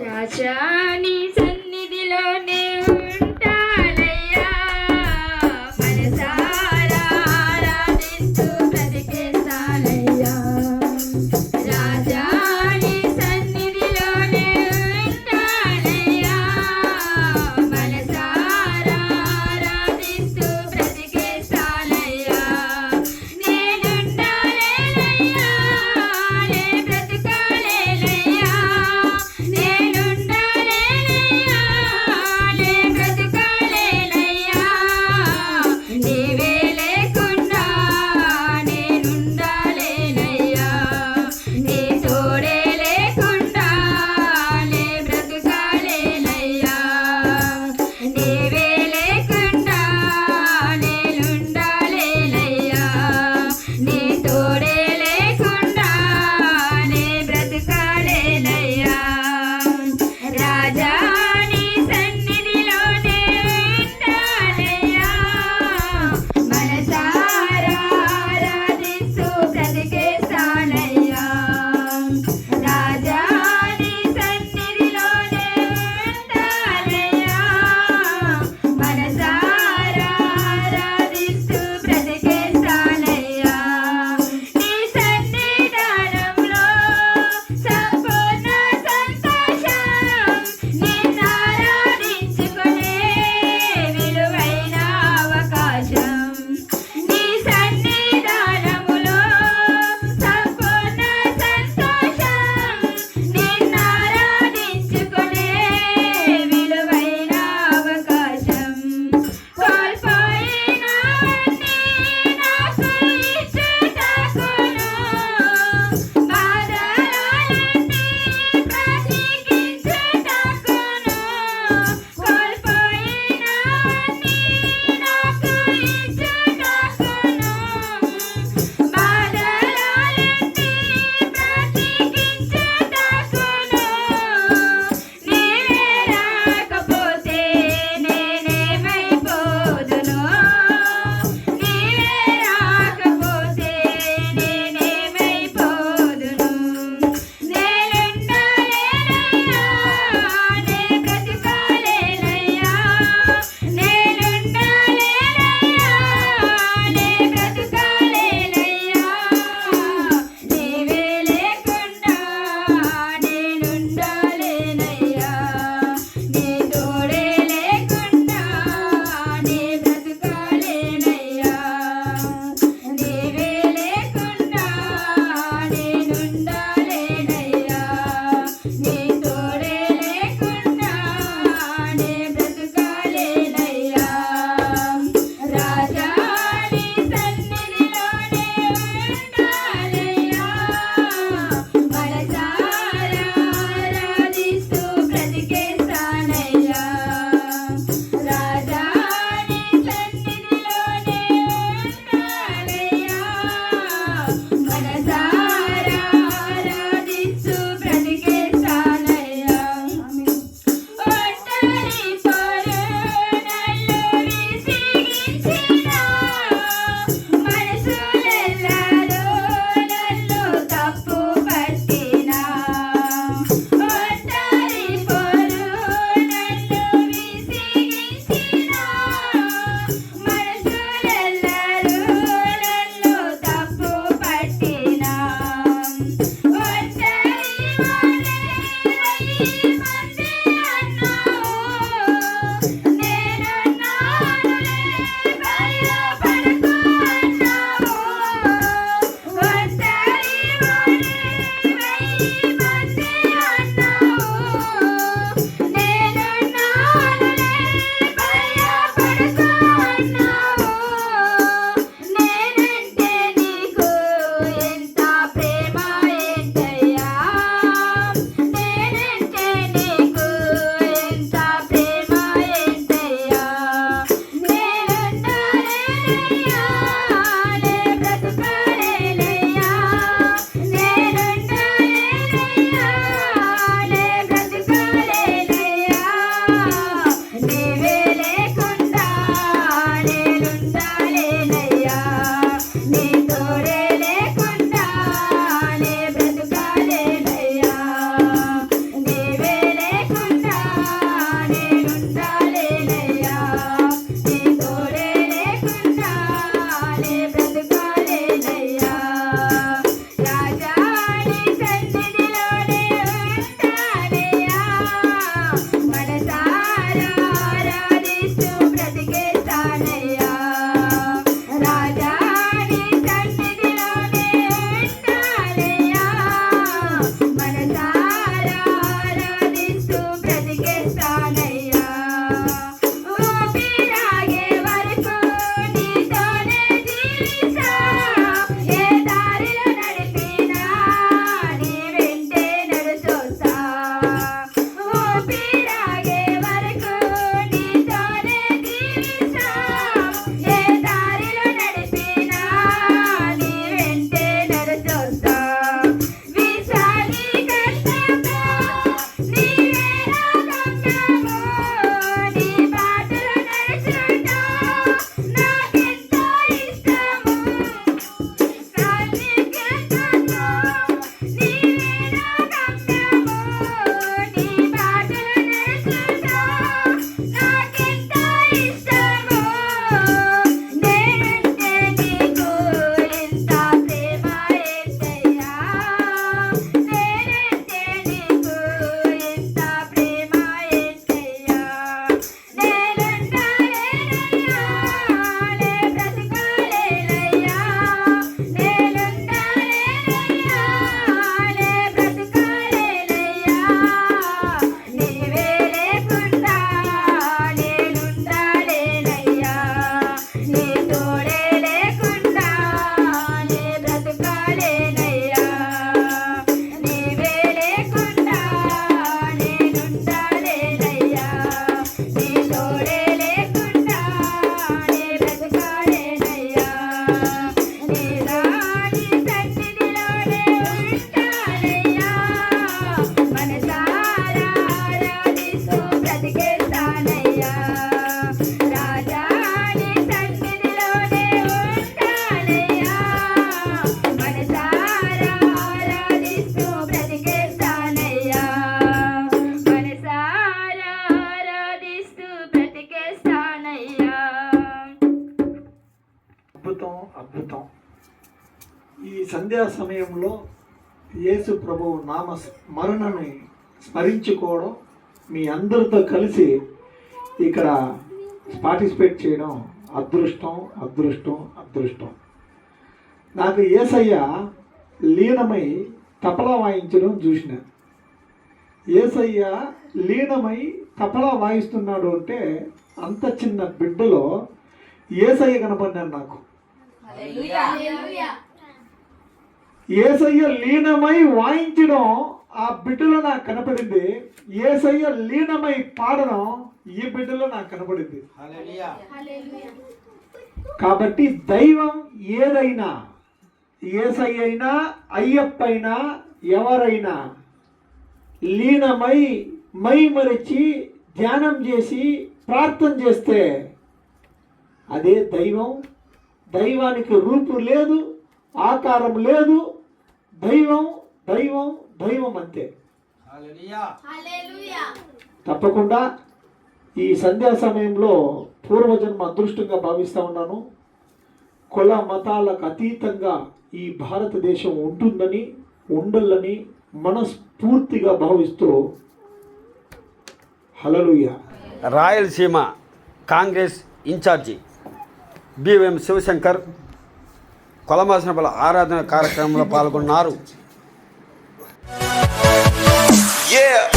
రాజాని సన్నిధిలోనే సంధ్యా సమయంలో యేసు ప్రభువు నామ స్మరణని స్మరించుకోవడం మీ అందరితో కలిసి ఇక్కడ పార్టిసిపేట్ చేయడం అదృష్టం అదృష్టం అదృష్టం. నాకు ఏసయ్య లీనమై తపలా వాయించడం చూసిన. ఏసయ్య లీనమై తపలా వాయిస్తున్నాడు అంటే అంత చిన్న బిడ్డలో ఏసయ్య కనపడినాడు నాకు. ఏసయ్య లీనమై వాయించడం ఆ బిడ్డలో నాకు కనపడింది. ఏసయ్య లీనమై పాడడం ఈ బిడ్డలో నాకు కనపడింది. కాబట్టి దైవం ఏదైనా ఏసయ్య అయినా అయ్యప్ప అయినా ఎవరైనా లీనమై మై మరిచి ధ్యానం చేసి ప్రార్థన చేస్తే అదే దైవం. దైవానికి రూపు లేదు ఆకారం లేదు దైవం దైవం దైవం అంతే. తప్పకుండా ఈ సంధ్యా సమయంలో పూర్వజన్మ అదృష్టంగా భావిస్తూ ఉన్నాను. కుల మతాలకు అతీతంగా ఈ భారతదేశం ఉంటుందని ఉండాలని మనస్ఫూర్తిగా భావిస్తూ hallelujah. Rayalaseema Congress incharge BM Shivashankar కొలమాసిన బల ఆరాధన కార్యక్రమంలో పాల్గొన్నారు Yeah.